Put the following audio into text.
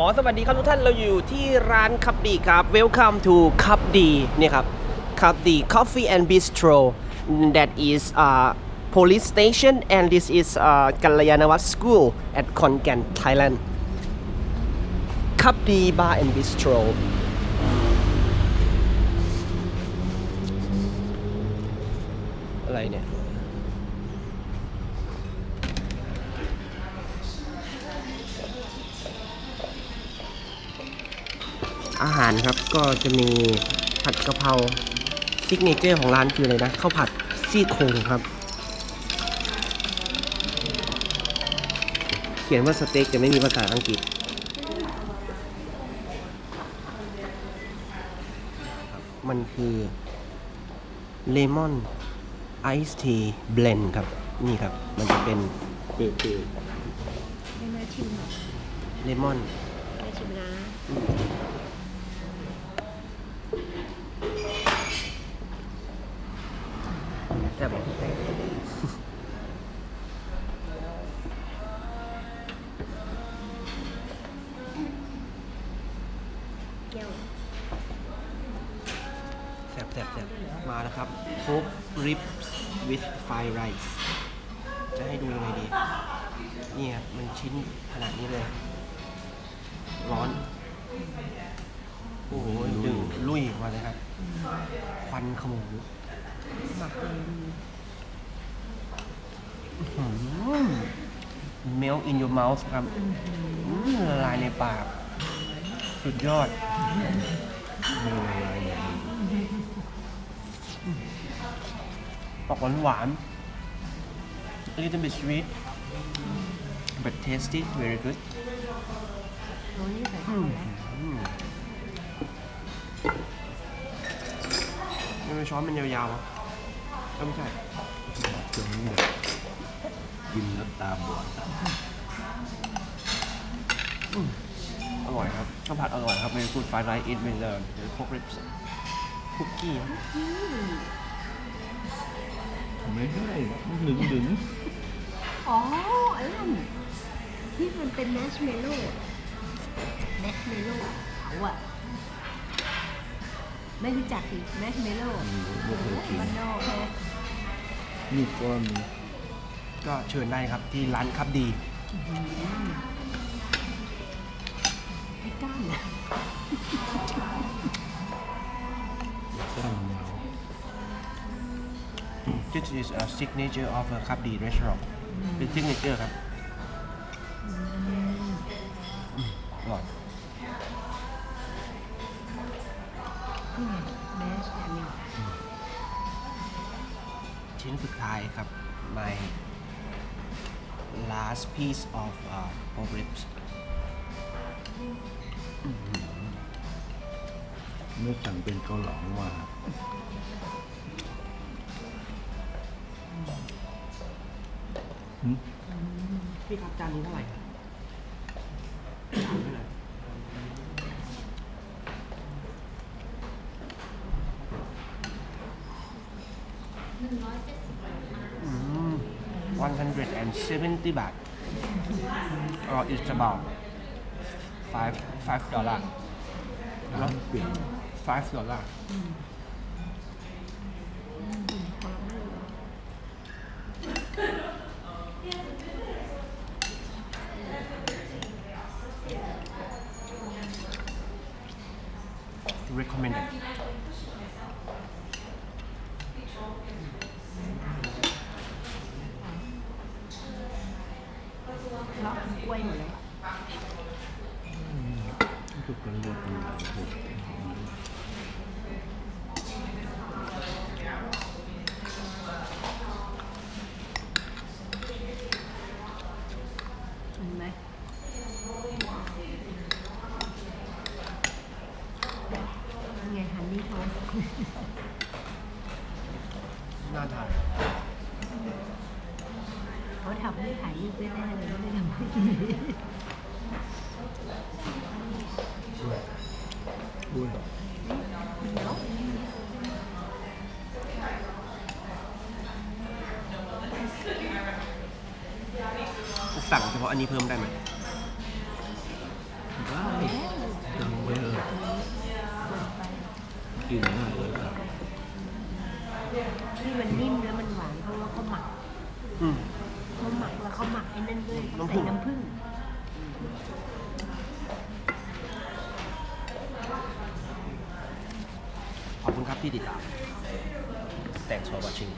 ขอสวัสดีครับทุกท่านเราอยู่ที่ร้านคับดีครับ Welcome to คับดีเนี่ยครับคับดี Coffee and Bistro that is uh, police station and this is uh, กัลยาณวัฒน์ School at ขอนแก่น Thailand คับดี Bar and Bistro อะไรเนี่ย อาหารครับก็จะมีผัดกะเพราซิกเนเจอร์ของร้านคืออะไรนะข้าวผัดซี่โครงครับ เขียนว่าสเต็กจะไม่มีภาษาอังกฤษมันคือเลมอนไอซ์ทีเบลนครับ นี่ครับ มันจะเป็นเปรี้ยวไม่น่าชิมหรอกเลมอน ครับโคกริป with fried rice จะให้ดูยังไงดี นี่ครับ มันชิ้นขนาดนี้เลย ร้อน โอ้โหดึงลุยมาเลยครับ ควันขโมงหมักเลยดีเมล in your mouth ครับละลายในปาก สุดยอดๆไม่ละลายเลย ออกหวานหวานๆ a little bit sweet but tasty very good โอ้ยใส่ข้าวแล้วทำไมช้อนมันยาวๆอะก็ไม่ใช่ช่วงนี้แบบกินแล้วตาบอดอร่อยครับข้าวผัดอร่อยครับเป็นฟูดไฟไร ซ์อินเมลเลอร์หรือพวกริปส์คุกกี้ไม่ได้มันหนึ่งดึงอ๋อไอ้นั่นที่มันเป็นแมชเมลโล่แมชเมลโล่เขาอะไม่รู้จักอีกแมชเมลโล่ไม่เคยกินมันนอกแฮะนี่ก้อนก็เชิญได้ครับที่ร้านครับดีไอ้ก้านอะ This is a signature of a ครับดี restaurant เป็น signature ครับอืมอร่อยแมชอันนี้ชิ้นสุดท้ายครับ my last piece of uh, pork ribs เมื่อสั่งเป็นเกาเหลามา พี่ครับจานนี้เท่าไหร่ครับจานเท่าไหร่อืม170บาท or it's about 5 5 dollar ร้านเปลี่ยน5 dollar ความไม่รู้ recommended เลาะกล้วยหมดแล้วอะ ทุกคน เห็นไหมนี่ไงฮันนี่โทสน่าทานเขาทำให้ถ่ายรูปได้แน่เลยไม่ได้ทำให้กินอุ้ย สั่งเฉพาะอันนี้เพิ่มได้ไหมได้ดังไปเลยกินง่ายเลยครับที่มันนิ่มแล้วมันหวานเพราะว่าเขาหมักอืมเขาหมักแล้วเขาหมักไอ้นั่นด้วยน้ำผึ้ใส่งน้ำผึ้ง ขอบคุณครับ ที่ติดตาม Thanks for watching